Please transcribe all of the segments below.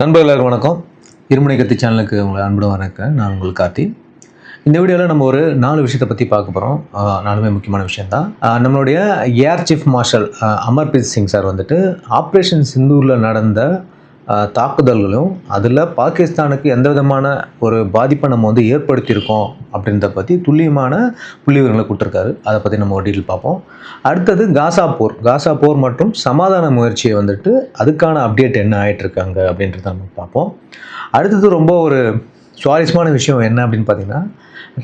நண்பர்களுக்கு வணக்கம். இருமுனை கத்தி சேனலுக்கு உங்களை அன்புடன் வணக்கம் நான் உங்கள் கார்த்தி. இந்த வீடியோவில் நம்ம ஒரு நாலு விஷயத்தை பற்றி பார்க்க போகிறோம் நாலுமே முக்கியமான விஷயந்தான் நம்மளுடைய air chief marshal Amarpreet Amarpreet Singh sir வந்துட்டு ஆப்ரேஷன் சிந்தூரில் நடந்த தாக்குதல்களும் அதில் பாகிஸ்தானுக்கு எந்த விதமான ஒரு பாதிப்பை நம்ம வந்து ஏற்படுத்தியிருக்கோம் அப்படின்றத பற்றி துல்லியமான புள்ளி விவரங்களை கொடுத்துருக்காரு. அதை பற்றி நம்ம ஒரு பார்ப்போம். அடுத்தது காசா போர். காசா போர் மற்றும் சமாதான முயற்சியை வந்துட்டு அதுக்கான அப்டேட் என்ன ஆகிட்டுருக்காங்க அப்படின்றத நம்ம பார்ப்போம். அடுத்தது ரொம்ப ஒரு சுவாரஸ்யமான விஷயம் என்ன அப்படின்னு பார்த்தீங்கன்னா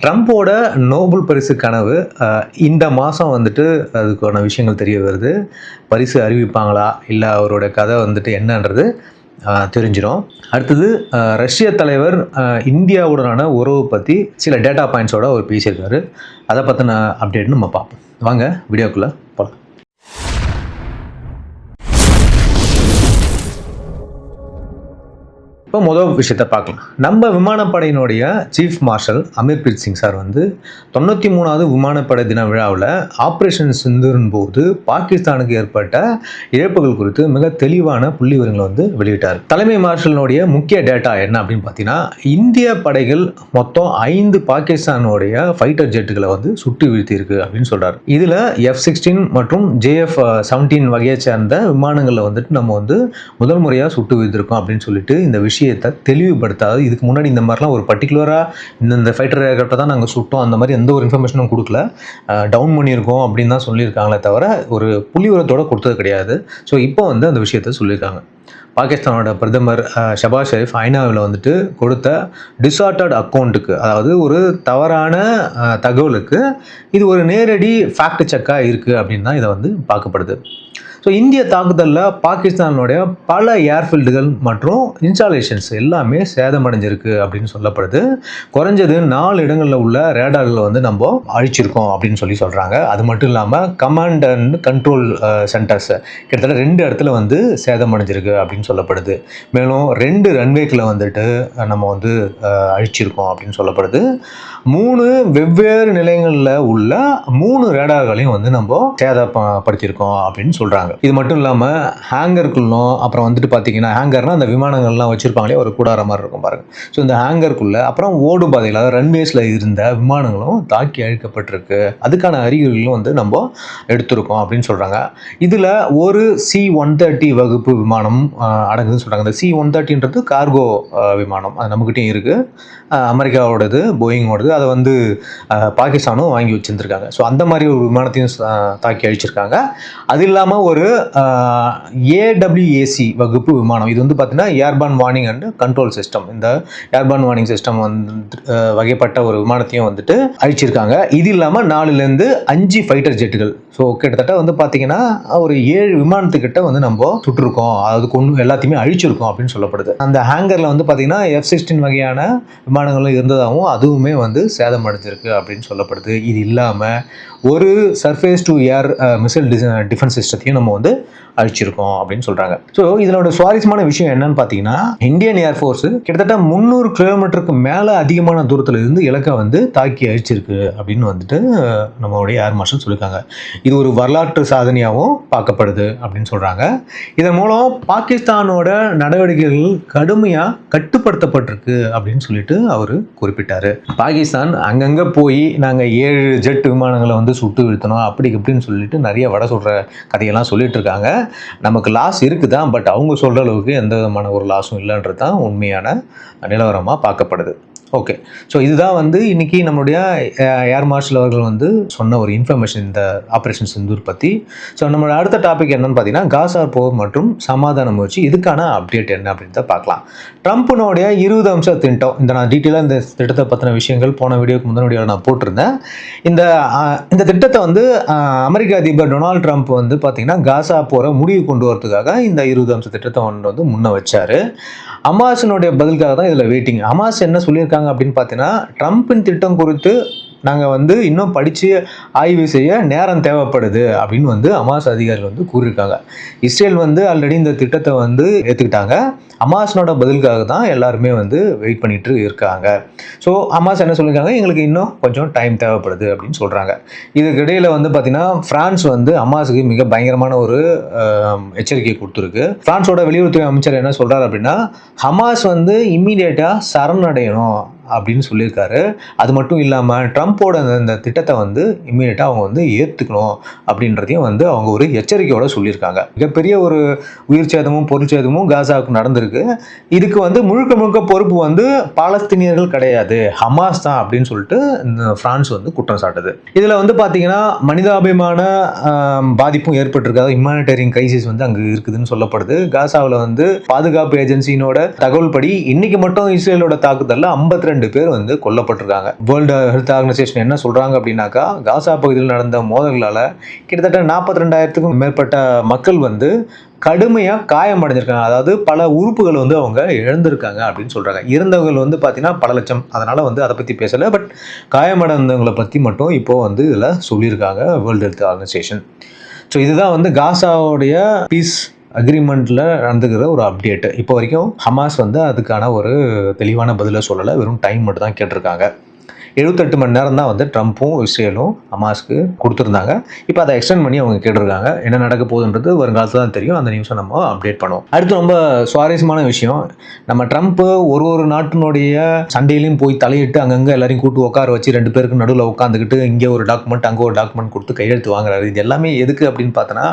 ட்ரம்ப்போட நோபல் பரிசு கனவு இந்த மாதம் வந்துட்டு அதுக்கான விஷயங்கள் தெரிய வருது. பரிசு அறிவிப்பாங்களா? இல்லை அவரோட கதை வந்துட்டு என்னன்றது தெரிஞ்சிடும் அடுத்தது ரஷ்ய தலைவர் இந்தியாவுடனான உறவு பற்றி சில டேட்டா பாயிண்ட்ஸோட அவர் பேசியிருக்காரு அதை பற்றின அப்டேட்னு நம்ம பார்ப்போம். வாங்க வீடியோக்குள்ளே போகலாம் இப்போ முதல் விஷயத்தை பார்க்கலாம். நம்ம விமானப்படையினுடைய chief marshal Amarpreet Singh sir வந்து தொண்ணூற்றி மூணாவது விமானப்படை தின விழாவில் ஆப்ரேஷன் சிந்துரின் போது பாகிஸ்தானுக்கு ஏற்பட்ட இழப்புகள் குறித்து மிக தெளிவான புள்ளி விவரங்களை வந்து வெளியிட்டார். தலைமை மார்ஷலினுடைய முக்கிய டேட்டா என்ன அப்படின்னு பார்த்தீங்கன்னா இந்திய படைகள் மொத்தம் ஐந்து பாகிஸ்தானுடைய ஃபைட்டர் ஜெட்டுகளை வந்து சுட்டு வீழ்த்தியிருக்கு அப்படின்னு சொல்கிறார் இதில் எஃப் சிக்ஸ்டீன் மற்றும் ஜேஎஃப் செவன்டீன் uh, வகையை சேர்ந்த விமானங்களில் வந்துட்டு நம்ம வந்து முதல் முறையாக சுட்டு வீழ்த்திருக்கோம் அப்படின்னு சொல்லிட்டு இந்த விஷயம் விஷயத்தை தெளிவுபடுத்தாது. இதுக்கு முன்னாடி இந்த மாதிரிலாம் ஒரு பர்டிகுலராக இந்த ஃபைட்டர் ஏர்கிராஃப்டை தான் நாங்கள் சுட்டோம். அந்த மாதிரி எந்த ஒரு இன்ஃபர்மேஷனும் கொடுக்கல. டவுன் பண்ணியிருக்கோம் அப்படின்னு தான் சொல்லியிருக்காங்களே தவிர ஒரு புள்ளிவிவரத்தோட கொடுத்தது கிடையாது. ஸோ இப்போ வந்து அந்த விஷயத்த சொல்லியிருக்காங்க. பாகிஸ்தானோட பிரதமர் அஹ், ஷபாஸ் ஷெரீஃப் ஐநாவில் வந்துட்டு கொடுத்த டிசார்ட்டட் அக்கௌண்ட்டுக்கு அதாவது ஒரு தவறான தகவலுக்கு இது ஒரு நேரடி ஃபேக்ட் செக்காக இருக்குது அப்படின்னு தான் இதை வந்து பார்க்கப்படுது. ஸோ இந்திய தாக்குதலில் பாகிஸ்தானுடைய பல ஏர்ஃபீல்டுகள் மற்றும் இன்ஸ்டாலேஷன்ஸ் எல்லாமே சேதமடைஞ்சிருக்கு அப்படின்னு சொல்லப்படுது. குறைஞ்சது நாலு இடங்களில் உள்ள ரேடார்களை வந்து நம்ம அழிச்சிருக்கோம் அப்படின்னு சொல்லி சொல்கிறாங்க அது மட்டும் இல்லாமல் கமாண்ட் அண்ட் கண்ட்ரோல் சென்டர்ஸ் கிட்டத்தட்ட ரெண்டு இடத்துல வந்து சேதமடைஞ்சிருக்கு அப்படின்னு சொல்லப்படுது. மேலும் ரெண்டு ரன்வேக்கில் வந்துட்டு நம்ம வந்து அழிச்சிருக்கோம் அப்படின்னு சொல்லப்படுது. மூணு வெவ்வேறு நிலையங்களில் உள்ள மூணு ரேடார்களையும் வந்து நம்ம சேதப்படுத்தியிருக்கோம் அப்படின்னு சொல்கிறாங்க இது மட்டும் இல்லாமல் ஹேங்கருக்குள்ளும் அப்புறம் வந்துட்டு பார்த்தீங்கன்னா ஹேங்கர்னா அந்த விமானங்கள்லாம் வச்சுருப்பாங்களே ஒரு கூடார மாதிரி இருக்கும் பாருங்க. ஸோ இந்த ஹேங்கருக்குள்ளே அப்புறம் ஓடு பாதையில் அதாவது ரன்வேஸில் இருந்த விமானங்களும் தாக்கி அழிக்கப்பட்டிருக்கு. அதுக்கான அறிகுறிகளும் வந்து நம்ம எடுத்திருக்கோம் அப்படின்னு சொல்கிறாங்க இதில் ஒரு சி ஒன் தேர்ட்டி வகுப்பு விமானம் அடங்குதுன்னு சொல்கிறாங்க இந்த சி ஒன் தேர்ட்டின்றது கார்கோ விமானம். அது நம்மக்கிட்டேயும் இருக்குது அமெரிக்காவோடது போயிங்கோடது அதை வந்து பாகிஸ்தானும் வாங்கி வச்சுருந்துருக்காங்க. ஸோ அந்த மாதிரி ஒரு விமானத்தையும் தாக்கி அழிச்சிருக்காங்க. அது இல்லாமல் ஒரு ஏடபிள்யூஏசி வகுப்பு விமானம். இது வந்து பார்த்தீங்கன்னா airborne warning and control system. இந்த ஏர்பான் வார்னிங் சிஸ்டம் வந்து வகைப்பட்ட ஒரு விமானத்தையும் வந்துட்டு அழிச்சிருக்காங்க. இது இல்லாமல் நாலுலேருந்து அஞ்சு ஃபைட்டர் ஜெட்டுகள் ஸோ கிட்டத்தட்ட வந்து பார்த்தீங்கன்னா ஒரு ஏழு விமானத்துக்கிட்ட வந்து நம்ம சுட்டிருக்கோம். அது கொண்டு எல்லாத்தையுமே அழிச்சிருக்கோம் அப்படின்னு சொல்லப்படுது. அந்த ஹேங்கரில் வந்து பார்த்தீங்கன்னா எஃப் சிக்ஸ்டீன் வகையான விமானங்களும் இருந்ததாகவும் அதுவுமே வந்து சேதமடைஞ்சிருக்கு அப்படின்னு சொல்லப்படுது. இது இல்லாமல் ஒரு surface to air missile defence சிஸ்டத்தையும் நம்ம வந்து அழிச்சிருக்கோம் அப்படின்னு சொல்கிறாங்க ஸோ இதனோட சுவாரஸ்யமான விஷயம் என்னன்னு பார்த்தீங்கன்னா இந்தியன் ஏர்ஃபோர்ஸ் கிட்டத்தட்ட முந்நூறு கிலோமீட்டருக்கு மேலே அதிகமான தூரத்தில் இருந்து இலக்கை வந்து தாக்கி அழிச்சிருக்கு அப்படின்னு வந்துட்டு நம்மளுடைய ஏர் மார்ஷல் சொல்லியிருக்காங்க இது ஒரு வரலாற்று சாதனையாகவும் பார்க்கப்படுது அப்படின்னு சொல்கிறாங்க இதன் மூலம் பாகிஸ்தானோட நடவடிக்கைகள் கடுமையாக கட்டுப்படுத்தப்பட்டிருக்கு அப்படின்னு சொல்லிட்டு அவர் குறிப்பிட்டார். பாகிஸ்தான் அங்கங்கே போய் நாங்கள் ஏழு ஜெட் விமானங்களை வந்து சுட்டு வீழ்த்தணும் அப்படி இப்படின்னு சொல்லிட்டு நிறைய வடை சொல்கிற கதையெல்லாம் சொல்லிட்டு இருக்காங்க. நமக்கு லாஸ் இருக்குதான் பட் அவங்க சொல்கிற அளவுக்கு எந்த விதமான ஒரு லாஸும் இல்லைன்றது தான் உண்மையான நிலவரமாக பார்க்கப்படுது. ஓகே ஸோ இதுதான் வந்து இன்னைக்கு நம்மளுடைய ஏர் மார்ஷல் அவர்கள் வந்து சொன்ன ஒரு இன்ஃபர்மேஷன் இந்த ஆப்ரேஷன் சிந்தூர் பற்றி ஸோ நம்மளோட அடுத்த டாபிக் என்னென்னு பார்த்தீங்கன்னா காசார் போர் மற்றும் சமாதான முயற்சி. இதுக்கான அப்டேட் என்ன அப்படின்றத பார்க்கலாம். ட்ரம்ப்னுடைய இருபது அம்ச திட்டம். இந்த நான் டீட்டெயிலாக இந்த திட்டத்தை பற்றின விஷயங்கள் போன வீடியோக்கு முந்தின வீடியோவில் நான் போட்டிருந்தேன். இந்த இந்த திட்டத்தை வந்து அமெரிக்க அதிபர் டொனால்ட் ட்ரம்ப் வந்து பார்த்திங்கன்னா காசா போரை முடிவு கொண்டு வரதுக்காக இந்த இருபது அம்ச திட்டத்தை ஒன்று வந்து முன்ன வச்சார். அமாஸினுடைய பதிலுக்காக தான் இதில் வெயிட்டிங் அமாஸ் என்ன சொல்லியிருக்காங்க அப்படின்னு பார்த்தீங்கன்னா ட்ரம்ப்பின் திட்டம் குறித்து நாங்கள் வந்து இன்னும் படித்து ஆய்வு செய்ய நேரம் தேவைப்படுது அப்படின்னு வந்து அமாஸ் அதிகாரிகள் வந்து கூறியிருக்காங்க. இஸ்ரேல் வந்து ஆல்ரெடி இந்த திட்டத்தை வந்து ஏற்றுக்கிட்டாங்க அமாஸ்னோட பதிலுக்காக தான் எல்லாருமே வந்து வெயிட் பண்ணிட்டு இருக்காங்க. ஸோ அமாஸ் என்ன சொல்லியிருக்காங்க? எங்களுக்கு இன்னும் கொஞ்சம் டைம் தேவைப்படுது அப்படின்னு சொல்கிறாங்க இதுக்கு வந்து பார்த்தீங்கன்னா ஃப்ரான்ஸ் வந்து அமாஸுக்கு மிக பயங்கரமான ஒரு எச்சரிக்கையை எச்சரிக்கை கொடுத்துருக்கு. ஃப்ரான்ஸோட வெளியுறவுத்துறை அமைச்சர் என்ன சொல்கிறார் அப்படின்னா ஹமாஸ் வந்து இம்மீடியட்டாக சரணடையணும். அப்படின்னு சொல்லியிருக்காரு. அது மட்டும் இல்லாமல் ட்ரம்ப்போட அந்த- இந்த திட்டத்தை வந்து இம்மீடியட்டாக அவங்க வந்து ஏற்றுக்கணும் அப்படின்றதையும் வந்து அவங்க ஒரு எச்சரிக்கையோடு சொல்லியிருக்காங்க. மிகப்பெரிய ஒரு உயிர் சேதமும் பொருள் சேதமும் காசாவுக்கு நடந்திருக்கு. இதுக்கு வந்து முழுக்க முழுக்க பொறுப்பு வந்து பாலஸ்தீனியர்கள் கிடையாது. ஹமாஸ் தான் அப்படின்னு சொல்லிட்டு இந்த ஃப்ரான்ஸ் வந்து குற்றம் சாட்டுது. இதில் வந்து பார்த்தீங்கன்னா மனிதாபிமான பாதிப்பும் ஏற்பட்டிருக்காது ஹியூமானிட்டேரியன் கிரைசிஸ் வந்து அங்கே இருக்குதுன்னு சொல்லப்படுது. காசாவில் வந்து பாதுகாப்பு ஏஜென்சியினோட தகவல் படி இன்னைக்கு மட்டும் இஸ்ரேலோட தாக்குதலில் 52 ரெண்டு பேர் வந்து கொல்லப்பட்டிருக்காங்க. வேர்ல்டு ஹெல்த் ஆர்கனைசேஷன் என்ன சொல்றாங்க அப்படின்னாக்கா காசா பகுதியில் நடந்த மோதல்களால் கிட்டத்தட்ட நாற்பத்தி ரெண்டாயிரத்துக்கும் மேற்பட்ட மக்கள் வந்து கடுமையாக காயமடைஞ்சிருக்காங்க அதாவது பல உறுப்புகள் வந்து அவங்க இழந்திருக்காங்க அப்படின்னு சொல்கிறாங்க இறந்தவர்கள் வந்து பார்த்தீங்கன்னா பல லட்சம். அதனால் வந்து அதை பற்றி பேசலை. பட் காயமடைந்தவங்களை பற்றி மட்டும் இப்போது வந்து இதில் சொல்லியிருக்காங்க வேர்ல்டு ஹெல்த் ஆர்கனைசேஷன் ஸோ இதுதான் வந்து காசாவுடைய பீஸ் அக்ரிமெண்ட்டில் நடந்துக்கிற ஒரு அப்டேட்டு இப்போ வரைக்கும் ஹமாஸ் வந்து அதுக்கான ஒரு தெளிவான பதிலை சொல்லலை. வெறும் டைம் மட்டும் தான் கேட்டிருக்காங்க. எழுபத்தெட்டு மணி நேரம் தான் வந்து ட்ரம்ப்பும் இஸ்ரேலும் ஹமாஸ்க்கு கொடுத்துருந்தாங்க. இப்போ அதை எக்ஸ்டெண்ட் பண்ணி அவங்க கேட்டிருக்காங்க. என்ன நடக்க போகுதுன்றது வருங்காலத்தில் தான் தெரியும். அந்த நியூஸை நம்ம அப்டேட் பண்ணுவோம். அடுத்து ரொம்ப சுவாரஸ்யமான விஷயம். நம்ம ட்ரம்ப்பு ஒரு ஒரு நாட்டினுடைய சண்டையிலையும் போய் தலையிட்டு அங்கங்கே எல்லாரையும் கூட்டு உட்கார வச்சு ரெண்டு பேருக்கு நடுவில் உட்காந்துக்கிட்டு இங்கே ஒரு டாக்குமெண்ட் அங்கே ஒரு டாக்குமெண்ட் கொடுத்து கையெழுத்து வாங்குறாரு. இது எல்லாமே எதுக்கு அப்படின்னு பார்த்தோன்னா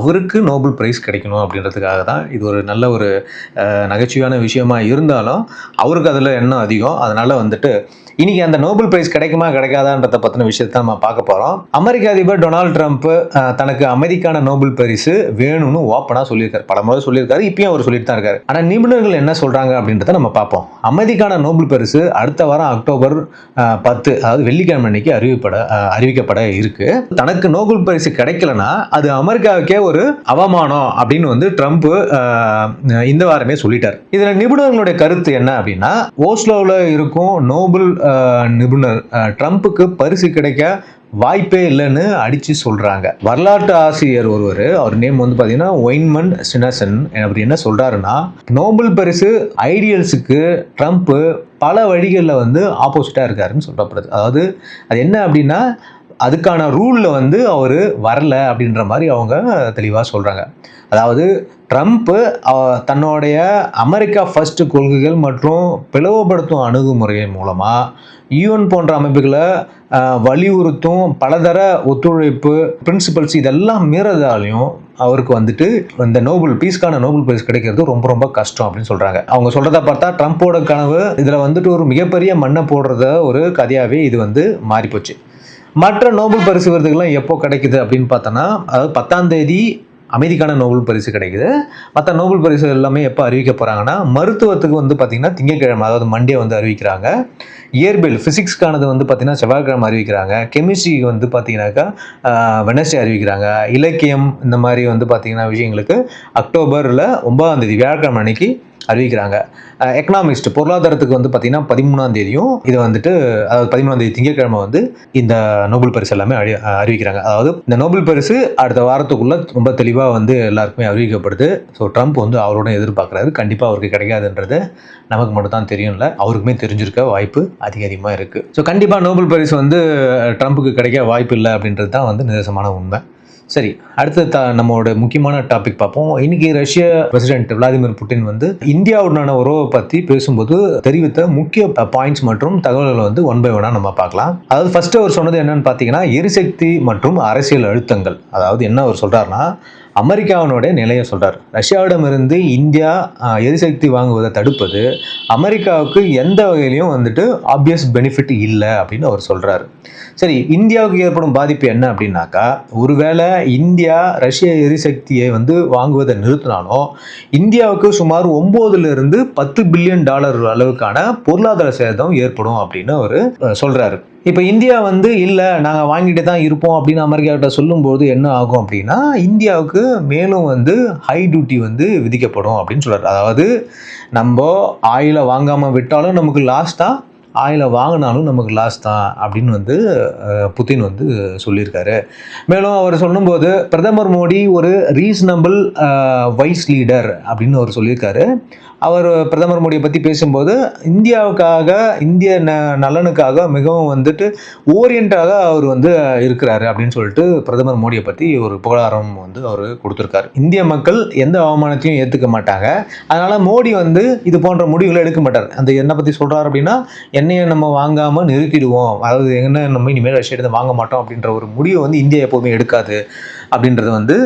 அவருக்கு நோபல் பிரைஸ் கிடைக்கணும் அப்படின்றதுக்காக தான். இது ஒரு நல்ல ஒரு நகைச்சுவையான விஷயமா இருந்தாலும் அவருக்கு அதில் எண்ணம் அதிகம். அதனால் வந்துட்டு இன்னைக்கு அந்த நோபல் பிரைஸ் கிடைக்குமா கிடைக்காதான்றத பற்றின விஷயத்தை நம்ம பார்க்க போகிறோம் அமெரிக்க அதிபர் டொனால்ட் ட்ரம்ப் தனக்கு அமைதிக்கான நோபல் பரிசு வேணும்னு ஓப்பனாக சொல்லியிருக்காரு. பல முறை சொல்லியிருக்காரு இப்பயும் அவர் சொல்லிட்டு தான் இருக்காரு. ஆனால் நிபுணர்கள் என்ன சொல்கிறாங்க அப்படின்றத நம்ம பார்ப்போம். அமைதிக்கான நோபல் பரிசு அடுத்த வாரம் அக்டோபர் பத்து அதாவது வெள்ளிக்கிழமை அன்னைக்கு அறிவிப்பட அறிவிக்கப்பட இருக்கு. தனக்கு நோபல் பரிசு கிடைக்கலனா அது அமெரிக்காவுக்கே ஒரு அவமானம் அப்படின்னு வந்து ட்ரம்ப் இந்த வாரமே சொல்லிட்டார். இதுல நிபுணர்களுடைய கருத்து என்ன அப்படின்னா ஓஸ்லோவில் இருக்கும் நோபல் நிபுணர். ட்ரம்ப்புக்கு பரிசு கிடைக்க வாய்ப்பே இல்லைன்னு அடித்து சொல்கிறாங்க வரலாற்று ஆசிரியர் ஒருவர் அவர் நேம் வந்து பார்த்தீங்கன்னா ஒயின்மன் சினசன் அப்படி என்ன சொல்கிறாருன்னா நோபல் பரிசு ஐடியல்ஸுக்கு ட்ரம்ப்பு பல வழிகளில் வந்து ஆப்போசிட்டாக இருக்காருன்னு சொல்லப்படுது. அதாவது அது என்ன அப்படின்னா அதுக்கான ரூலில் வந்து அவர் வரல அப்படின்ற மாதிரி அவங்க தெளிவாக சொல்கிறாங்க அதாவது ட்ரம்ப்பு தன்னுடைய அமெரிக்கா ஃபர்ஸ்ட் கொள்கைகள் மற்றும் பிளவுபடுத்தும் அணுகுமுறையின் மூலமாக யூஎன் போன்ற அமைப்புகளை வலியுறுத்தும் பலதர ஒத்துழைப்பு பிரின்சிபல்ஸ் இதெல்லாம் மீறதாலையும் அவருக்கு வந்துட்டு இந்த நோபல் பீஸ்க்கான நோபல் பிரைஸ் கிடைக்கிறது ரொம்ப ரொம்ப கஷ்டம் அப்படின்னு சொல்கிறாங்க அவங்க சொல்கிறத பார்த்தா ட்ரம்ப்போட கனவு இதில் வந்துட்டு ஒரு மிகப்பெரிய மண்ணை போடுறத ஒரு கதையாகவே இது வந்து மாறிப்போச்சு. மற்ற நோபல் பரிசு விருதுகள்லாம் எப்போ கிடைக்குது அப்படின்னு பார்த்தோன்னா அதாவது பத்தாம் தேதி அமைதிக்கான நோபல் பரிசு கிடைக்குது. மற்ற நோபல் பரிசு எல்லாமே எப்போ அறிவிக்க போகிறாங்கன்னா மருத்துவத்துக்கு வந்து பார்த்திங்கன்னா திங்கட்கிழமை அதாவது மண்டே வந்து அறிவிக்கிறாங்க. இயற்பியல் ஃபிசிக்ஸ்க்கானது வந்து பார்த்திங்கன்னா செவ்வாய்க்கிழமை அறிவிக்கிறாங்க. கெமிஸ்ட்ரிக்கு வந்து பார்த்தீங்கன்னாக்கா வெனஸ்டே அறிவிக்கிறாங்க. இலக்கியம் இந்த மாதிரி வந்து பார்த்திங்கன்னா விஷயங்களுக்கு அக்டோபரில் ஒன்பதாம் தேதி வியாழக்கிழமை அன்னைக்கு அறிவிக்கிறாங்க. எக்கனாமிஸ்ட் பொருளாதாரத்துக்கு வந்து பார்த்திங்கன்னா பதிமூணாம் தேதியும் இதை வந்துட்டு அதாவது பதிமூணாம் தேதி திங்கட்கிழமை வந்து இந்த நோபல் பரிசு எல்லாமே அறி அறிவிக்கிறாங்க. அதாவது இந்த நோபல் பரிசு அடுத்த வாரத்துக்குள்ள ரொம்ப தெளிவாக வந்து எல்லாருக்குமே அறிவிக்கப்படுது. ஸோ ட்ரம்ப் வந்து அவரோட எதிர்பார்க்குறாரு. கண்டிப்பாக அவருக்கு கிடைக்காதுன்றது நமக்கு மட்டும் தான் தெரியும்ல. அவருக்குமே தெரிஞ்சிருக்க வாய்ப்பு அதிக அதிகமாக இருக்குது ஸோ கண்டிப்பாக நோபல் பரிசு வந்து ட்ரம்ப்புக்கு கிடைக்க வாய்ப்பு இல்லை அப்படின்றது தான் வந்து நிதர்சனமான உண்மை. சரி அடுத்த நம்மளோட முக்கியமான டாபிக் பார்ப்போம். இன்னைக்கு ரஷ்ய பிரசிடென்ட் விளாடிமிர் புட்டின் வந்து இந்தியாவுடனான உறவை பற்றி பேசும்போது தெரிவித்த முக்கிய பாயிண்ட்ஸ் மற்றும் தகவல்களை வந்து ஒன் பை ஒன்னா நம்ம பார்க்கலாம். அதாவது ஃபர்ஸ்ட் அவர் சொன்னது என்னன்னு பார்த்தீங்கன்னா எரிசக்தி மற்றும் அரசியல் அழுத்தங்கள். அதாவது என்ன அவர் சொல்றாருன்னா அமெரிக்காவினுடைய நிலையை சொல்கிறார் ரஷ்யாவிடமிருந்து இந்தியா எரிசக்தி வாங்குவதை தடுப்பது அமெரிக்காவுக்கு எந்த வகையிலையும் வந்துட்டு ஆப்வியஸ் பெனிஃபிட் இல்லை அப்படின்னு அவர் சொல்கிறார் சரி இந்தியாவுக்கு ஏற்படும் பாதிப்பு என்ன அப்படின்னாக்கா ஒருவேளை இந்தியா ரஷ்ய எரிசக்தியை வந்து வாங்குவதை நிறுத்தினாலும் இந்தியாவுக்கு சுமார் ஒம்போதுலேருந்து பத்து பில்லியன் டாலர் அளவுக்கான பொருளாதார சேதம் ஏற்படும் அப்படின்னு அவர் சொல்கிறாரு இப்போ இந்தியா வந்து இல்லை நாங்கள் வாங்கிட்டு தான் இருப்போம் அப்படின்னு அமெரிக்காக்கிட்ட சொல்லும்போது என்ன ஆகும் அப்படின்னா இந்தியாவுக்கு மேலும் வந்து ஹை டியூட்டி வந்து விதிக்கப்படும் அப்படின்னு சொல்கிறார் அதாவது நம்ம ஆயிலை வாங்காமல் விட்டாலும் நமக்கு லாஸ்ட்டாக ஆயிலை வாங்கினாலும் நமக்கு லாஸ் தான் அப்படின்னு வந்து புத்தின் புதின் வந்து சொல்லியிருக்காரு. மேலும் அவர் சொல்லும்போது பிரதமர் மோடி ஒரு ரீசனபிள் வைஸ் லீடர் அப்படின்னு அவர் சொல்லியிருக்காரு. அவர் பிரதமர் மோடியை பற்றி பேசும்போது இந்தியாவுக்காக இந்திய ந நலனுக்காக மிகவும் வந்துட்டு ஓரியண்டாக அவர் வந்து இருக்கிறாரு அப்படின்னு சொல்லிட்டு பிரதமர் மோடியை பற்றி ஒரு புகழாரம் வந்து அவர் கொடுத்துருக்காரு. இந்திய மக்கள் எந்த அவமானத்தையும் ஏற்றுக்க மாட்டாங்க. அதனால் மோடி வந்து இது போன்ற முடிவுகளை எடுக்க மாட்டார். அந்த என்னை பற்றி சொல்கிறார் அப்படின்னா எண்ணெயை நம்ம வாங்காமல் நிறுத்திடுவோம் அதாவது என்ன நம்ம இனிமேல் ரஷ்யா எடுத்து வாங்க மாட்டோம் அப்படின்ற ஒரு முடிவை வந்து இந்தியா எப்போதுமே எடுக்காது. அப்படின்றது வந்து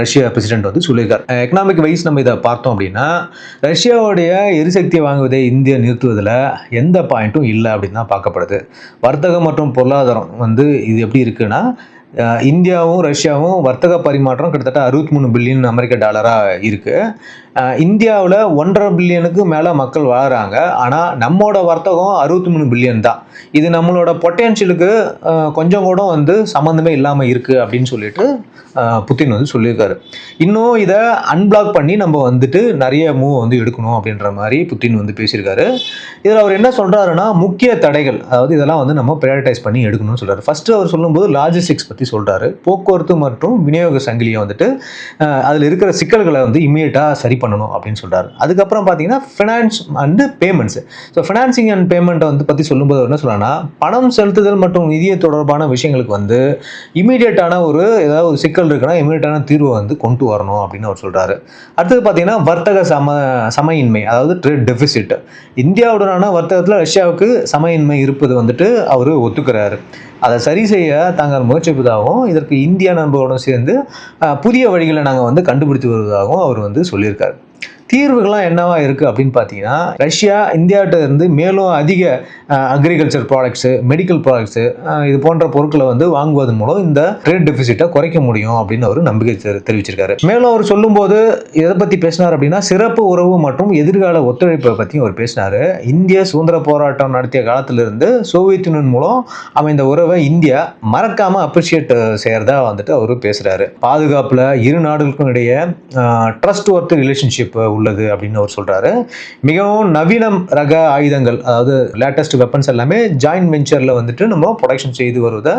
ரஷ்யா பிரசிடென்ட் வந்து சொல்லியிருக்கார். எக்கனாமிக் வைஸ் நம்ம இதை பார்த்தோம் அப்படின்னா ரஷ்யாவுடைய எரிசக்தியை வாங்குவதை இந்தியா நிறுத்துவதில் எந்த பாயிண்ட்டும் இல்லை அப்படின்னு தான் பார்க்கப்படுது. வர்த்தகம் மற்றும் பொருளாதாரம் வந்து இது எப்படி இருக்குன்னா இந்தியாவும் ரஷ்யாவும் வர்த்தக பரிமாற்றம் கிட்டத்தட்ட அறுபத்தி மூணு பில்லியன் அமெரிக்க டாலராக இருக்குது இந்தியாவில் ஒன்றரை பில்லியனுக்கு மேலே மக்கள் வாழுறாங்க. ஆனால் நம்மளோட வர்த்தகம் அறுபத்தி மூணு பில்லியன் தான். இது நம்மளோட பொட்டென்ஷியலுக்கு கொஞ்சம் கூட வந்து சம்மந்தமே இல்லாமல் இருக்குது அப்படின்னு சொல்லிட்டு புத்தின் வந்து சொல்லியிருக்காரு. இன்னும் இதை அன்பிளாக் பண்ணி நம்ம வந்துட்டு நிறைய மூவ் வந்து எடுக்கணும் அப்படின்ற மாதிரி புத்தின் வந்து பேசியிருக்காரு. இதில் அவர் என்ன சொல்கிறாருன்னா முக்கிய தடைகள் அதாவது இதெல்லாம் வந்து நம்ம ப்ரையாரிட்டைஸ் பண்ணி எடுக்கணும்னு சொல்கிறார் ஃபஸ்ட்டு அவர் சொல்லும்போது லாஜிஸ்டிக்ஸ் பற்றி சொல்கிறாரு போக்குவரத்து மற்றும் விநியோக சங்கிலியை வந்துட்டு அதில் இருக்கிற சிக்கல்களை வந்து இம்மீடியட்டாக சரி பண்ணணும் அப்படின்னு சொல்கிறாரு அதுக்கப்புறம் பார்த்தீங்கன்னா finance and payments so financing and பேமெண்ட்டை வந்து பற்றி சொல்லும்போது என்ன சொல்லலாம்னா பணம் செலுத்துதல் மற்றும் நிதிய தொடர்பான விஷயங்களுக்கு வந்து இமீடியட்டான ஒரு ஏதாவது ஒரு சிக்கல் இருக்குன்னா இமீடியட்டான தீர்வை வந்து கொண்டு வரணும் அப்படின்னு அவர் சொல்கிறாரு அடுத்தது பார்த்தீங்கன்னா வர்த்தக சம சமயின்மை அதாவது ட்ரேட் டெபிசிட் இந்தியாவுடனான வர்த்தகத்தில் ரஷ்யாவுக்கு சமயின்மை இருப்பது வந்துட்டு அவர் ஒத்துக்கிறாரு. அதை சரி செய்ய தாங்கள் முயற்சிப்பதாகவும் இதற்கு இந்தியா நண்பர்களுடன் சேர்ந்து புதிய வழிகளை நாங்கள் வந்து கண்டுபிடித்து வருவதாகவும் அவர் வந்து சொல்லியிருக்காரு. தீர்வுகள்லாம் என்னவா இருக்குது அப்படின்னு பார்த்தீங்கன்னா ரஷ்யா இந்தியாவிட்ட இருந்து மேலும் அதிக அக்ரிகல்ச்சர் ப்ராடக்ட்ஸு மெடிக்கல் ப்ராடக்ட்ஸு இது போன்ற பொருட்களை வந்து வாங்குவதன் மூலம் இந்த ட்ரேட் டெபிசிட்டை குறைக்க முடியும் அப்படின்னு அவர் நம்பிக்கை தெரிவிச்சிருக்காரு. மேலும் அவர் சொல்லும்போது எதை பற்றி பேசினார் அப்படின்னா சிறப்பு உறவு மற்றும் எதிர்கால ஒத்துழைப்பை பற்றியும் அவர் பேசினார். இந்திய சுதந்திர போராட்டம் நடத்திய காலத்திலிருந்து சோவியத் யூனியன் மூலம் அமைந்த உறவை இந்தியா மறக்காமல் அப்ரிஷியேட் செய்கிறதா வந்துட்டு அவர் பேசுகிறாரு பாதுகாப்பில் இரு நாடுகளுக்கும் இடையே ட்ரஸ்ட் ஒர்த்து ரிலேஷன்ஷிப் உள்ளது அப்படின்னு அவர் சொல்கிறாரு மிகவும் நவீனம் ரக ஆயுதங்கள் அதாவது லேட்டஸ்ட் வெப்பன்ஸ் எல்லாமே ஜாயின்ட் வெஞ்சரில் வந்துட்டு நம்ம ப்ரொடக்ஷன் செய்து வருவதை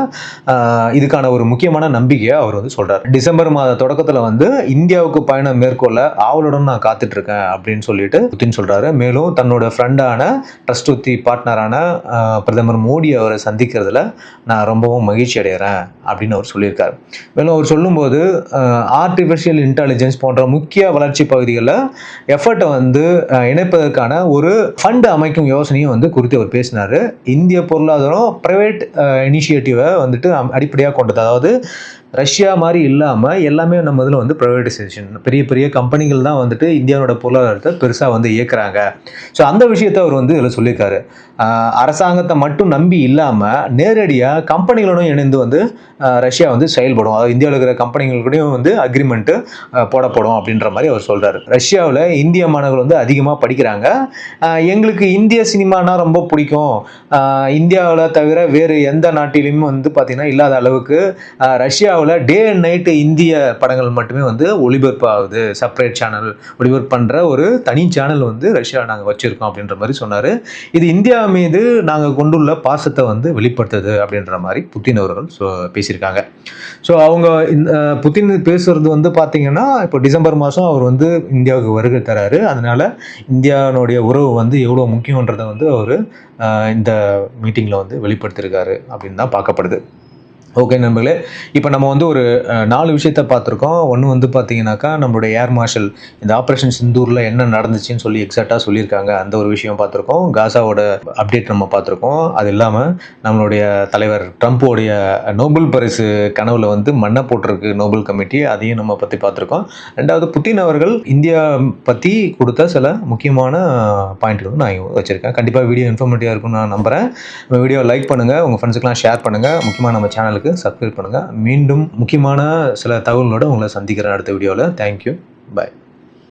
இதுக்கான ஒரு முக்கியமான நம்பிக்கையை அவர் வந்து சொல்கிறார் டிசம்பர் மாத தொடக்கத்தில் வந்து இந்தியாவுக்கு பயணம் மேற்கொள்ள ஆவலுடன் நான் காத்துட்ருக்கேன் அப்படின்னு சொல்லிட்டு புத்தின் சொல்கிறாரு மேலும் தன்னோட ஃப்ரெண்டான ட்ரஸ்ட் உத்தி பார்ட்னரான பிரதமர் மோடி அவரை சந்திக்கிறதுல நான் ரொம்பவும் மகிழ்ச்சி அடைகிறேன் அப்படின்னு அவர் சொல்லியிருக்காரு. மேலும் அவர் சொல்லும்போது ஆர்டிஃபிஷியல் இன்டெலிஜென்ஸ் போன்ற முக்கிய வளர்ச்சி பகுதிகளில் எஃபர்ட்டை வந்து இணைப்பதற்கான ஒரு ஃபண்ட் அமைக்கும் யோசனையும் வந்து குறித்து அவர் பேசினார். இந்திய பொருளாதாரம் ப்ரைவேட் இனிஷியேட்டிவை வந்துட்டு அடிப்படையாக கொண்டது. அதாவது ரஷ்யா மாதிரி இல்லாமல் எல்லாமே நம்ம இதில் வந்து ப்ரைவேட்டைசேஷன் பெரிய பெரிய கம்பெனிகள் தான் வந்துட்டு இந்தியாவோட பொருளாதாரத்தை பெருசாக வந்து இயக்குறாங்க. ஸோ அந்த விஷயத்தை அவர் வந்து இதில் சொல்லியிருக்காரு. அரசாங்கத்தை மட்டும் நம்பி இல்லாமல் நேரடியாக கம்பெனிகளோடும் இணைந்து வந்து ரஷ்யா வந்து செயல்படும். அதாவது இந்தியாவில் இருக்கிற கம்பெனிகளுக்கூடயும் வந்து அக்ரிமெண்ட்டு போடப்படும் அப்படின்ற மாதிரி அவர் சொல்கிறாரு ரஷ்யாவில் இந்திய மாணவர்கள் வந்து அதிகமாக படிக்கிறாங்க. எங்களுக்கு இந்திய சினிமானா ரொம்ப பிடிக்கும். இந்தியாவில் தவிர வேறு எந்த நாட்டிலையும் வந்து பார்த்திங்கன்னா இல்லாத அளவுக்கு ரஷ்யா இந்தியாவில் டே அண்ட் நைட்டு இந்திய படங்கள் மட்டுமே வந்து ஒளிபரப்பாகுது செப்பரேட் சேனல் ஒளிபரப்பு பண்ணுற ஒரு தனி சேனல் வந்து ரஷ்யா நாங்கள் வச்சுருக்கோம் அப்படின்ற மாதிரி சொன்னார். இது இந்தியா மீது நாங்கள் கொண்டுள்ள பாசத்தை வந்து வெளிப்படுத்துது அப்படின்ற மாதிரி புத்தின் அவர்கள் பேசியிருக்காங்க. ஸோ அவங்க இந்த புத்தின் பேசுறது வந்து பார்த்தீங்கன்னா இப்போ டிசம்பர் மாதம் அவர் வந்து இந்தியாவுக்கு வருகை தராரு. அதனால இந்தியானுடைய உறவு வந்து எவ்வளோ முக்கியன்றதை வந்து அவர் இந்த மீட்டிங்கில் வந்து வெளிப்படுத்தியிருக்காரு அப்படின்னு தான் பார்க்கப்படுது. ஓகே நண்பர்களே இப்போ நம்ம வந்து ஒரு நாலு விஷயத்த பார்த்துருக்கோம். ஒன்று வந்து பார்த்தீங்கன்னாக்கா நம்மளுடைய ஏர் மார்ஷல் இந்த ஆப்ரேஷன் சிந்தூரில் என்ன நடந்துச்சுன்னு சொல்லி எக்ஸாக்டாக சொல்லியிருக்காங்க. அந்த ஒரு விஷயம் பார்த்துருக்கோம். காசாவோட அப்டேட் நம்ம பார்த்துருக்கோம். அது இல்லாமல் நம்மளுடைய தலைவர் ட்ரம்ப்போடைய நோபல் பரிசு கனவுல வந்து மண்ணை போட்டிருக்கு நோபல் கமிட்டி அதையும் நம்ம பற்றி பார்த்துருக்கோம். ரெண்டாவது புட்டின் அவர்கள் இந்தியா பற்றி கொடுத்த சில முக்கியமான பாயிண்ட்கள் நான் வச்சுருக்கேன். கண்டிப்பாக வீடியோ இன்ஃபர்மேட்டிவாக இருக்கும்னு நான் நம்புகிறேன் வீடியோ லைக் பண்ணுங்கள் உங்கள் ஃப்ரெண்ட்ஸுக்கெலாம் ஷேர் பண்ணுங்கள் முக்கியமாக நம்ம சேனலுக்கு சப்ஸ்கிரைப் பண்ணுங்கள் மீண்டும் முக்கியமான சில தகவல்களோடு உங்களை சந்திக்கிறேன் அடுத்த வீடியோவில் தேங்க்யூ பை